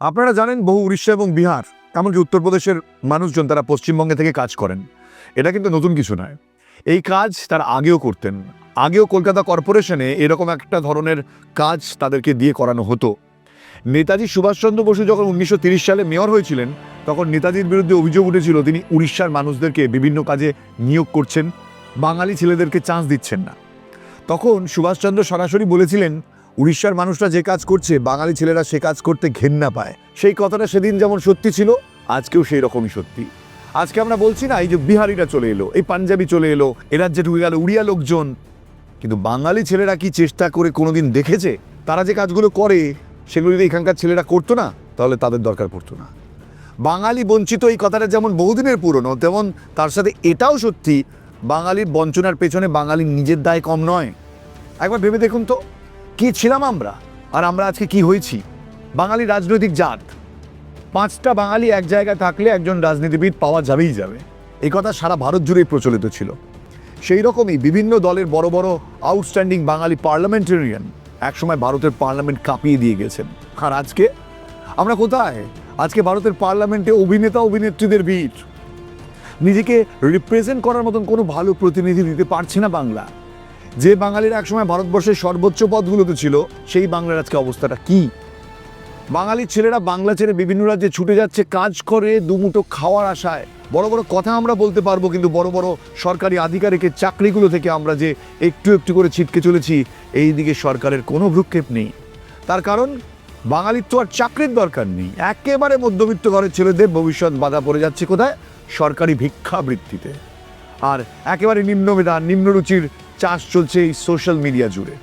আপনারা জানেন বহু উড়িষ্যা এবং বিহার, এমনকি উত্তরপ্রদেশের মানুষজন তারা পশ্চিমবঙ্গে থেকে কাজ করেন। এটা কিন্তু নতুন কিছু নয়। এই কাজ তার আগেও করতেন। আগেও কলকাতা কর্পোরেশনে এরকম একটা ধরনের কাজ তাদেরকে দিয়ে করানো হতো। নেতাজি সুভাষচন্দ্র বসু যখন উনিশশো তিরিশ সালে মেয়র হয়েছিলেন, তখন নেতাজির বিরুদ্ধে অভিযোগ উঠেছিল তিনি উড়িষ্যার মানুষদেরকে বিভিন্ন কাজে নিয়োগ করছেন, বাঙালি ছেলেদেরকে চান্স দিচ্ছেন না। তখন সুভাষচন্দ্র সরাসরি বলেছিলেন উড়িষ্যার মানুষরা যে কাজ করছে, বাঙালি ছেলেরা সে কাজ করতে ঘেন্না পায়। সেই কথাটা সেদিন যেমন সত্যি ছিল, আজকেও সেই রকমই সত্যি। আজকে আমরা বলছি না, এই যে বিহারিরা চলে এলো, এই পাঞ্জাবি চলে এলো, এ রাজ্যে ঢুকে গেল উড়িয়া লোকজন। কিন্তু বাঙালি ছেলেরা কি চেষ্টা করে কোনোদিন দেখেছে? তারা যে কাজগুলো করে, সেগুলো যদি এখানকার ছেলেরা করতো না, তাহলে তাদের দরকার পড়তো না। বাঙালি বঞ্চিত এই কথাটা যেমন বহুদিনের পুরনো, তেমন তার সাথে এটাও সত্যি, বাঙালির বঞ্চনার পেছনে বাঙালির নিজের দায় কম নয়। একবার ভেবে দেখুন তো। কি ছিলাম আমরা? আর আমরা আজকে কি হয়েছি? বাঙালি রাজনৈতিক জাত। পাঁচটা বাঙালি এক জায়গায় থাকলে একজন রাজনীতিবিদ পাওয়া যাবেই যাবে। এই কথা সারা ভারত জুড়েই প্রচলিত ছিল। সেই রকমই বিভিন্ন দলের বড় বড় আউটস্ট্যান্ডিং বাঙালি পার্লামেন্টেরিয়ান একসময় ভারতের পার্লামেন্ট কাঁপিয়ে দিয়ে গেছেন। আর আজকে? আমরা কোথায়? আজকে ভারতের পার্লামেন্টে অভিনেতা, অভিনেত্রীদের ভিড়। নিজেকে রিপ্রেজেন্ট করার মতন কোনো ভালো প্রতিনিধি দিতে পারছে না বাংলা। যে বাঙালিরা একসময় ভারতবর্ষের সর্বোচ্চ পদগুলোতে ছিল, সেই বাংলার আজকে অবস্থাটা কি? বাঙালির ছেলেরা বাংলা ছেড়ে বিভিন্ন রাজ্যে ছুটে যাচ্ছে, কাজ করে দুমুটো খাওয়ার আশায়। বড় বড় কথা আমরা বলতে পারব, কিন্তু বড় বড় সরকারি আধিকারিকের চাকরিগুলো থেকে আমরা যে একটু একটু করে ছিটকে চলেছি এই দিকে সরকারের কোনো ভ্রুক্ষেপ নেই। তার কারণ, বাঙালির তো আর চাকরির দরকার নেই। একেবারে মধ্যবিত্ত ঘরের ছেলেদের ভবিষ্যৎ বাধা পড়ে যাচ্ছে কোথায়? সরকারি ভিক্ষাবৃত্তিতে। আর একেবারে নিম্নবেদান নিম্নরুচির চাষ চলছে এই সোশ্যাল মিডিয়া জুড়ে।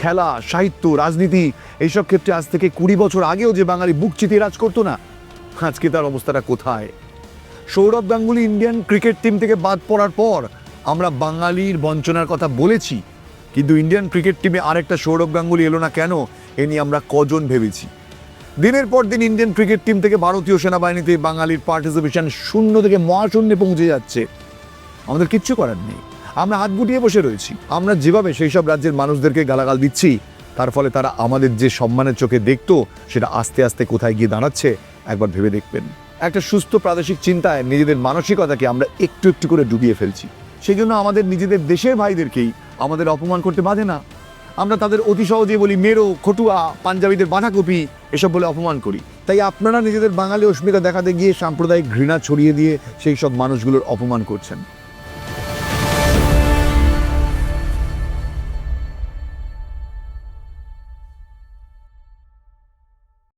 খেলা, সাহিত্য, রাজনীতি, এইসব ক্ষেত্রে আজ থেকে কুড়ি বছর আগেও যে বাঙালি বুক চিতিয়ে রাজ করতো না, আজকে তার অবস্থাটা কোথায়? Sourav Ganguly Indian cricket team থেকে বাদ পড়ার পর আমরা বাঙালির বঞ্চনার কথা বলেছি, কিন্তু ইন্ডিয়ান ক্রিকেট টিমে আরেকটা সৌরভ গাঙ্গুলি এলো না কেন, এ নিয়ে আমরা কজন ভেবেছি? দিনের পর দিন ইন্ডিয়ান ক্রিকেট টিম থেকে ভারতীয় সেনাবাহিনীতে বাঙালির পার্টিসিপেশন শূন্য থেকে মহাশূন্যে পৌঁছে যাচ্ছে। আমাদের কিচ্ছু করার নেই। আমরা হাত গুটিয়ে বসে রয়েছি। আমরা যেভাবে সেই সব রাজ্যের মানুষদেরকে গালাগাল দিচ্ছি, তার ফলে তারা আমাদের যে সম্মানের চোখে দেখতো, সেটা আস্তে আস্তে কোথায় গিয়ে দাঁড়াচ্ছে, একবার ভেবে দেখবেন। একটা সুস্থ প্রাদেশিক চিন্তায় নিজেদের মানসিকতাকে আমরা একটু একটু করে ডুবিয়ে ফেলছি। সেই জন্য আমাদের নিজেদের দেশের ভাইদেরকেই আমাদের অপমান করতে বাধে না। আমরা তাদের অতি সহজে বলি, মেরো, খটুয়া, পাঞ্জাবিদের বাঁধাকপি, এসব বলে অপমান করি। তাই আপনারা নিজেদের বাঙালি অস্মিতা দেখাতে গিয়ে সাম্প্রদায়িক ঘৃণা ছড়িয়ে দিয়ে সেই সব মানুষগুলোর অপমান করছেন।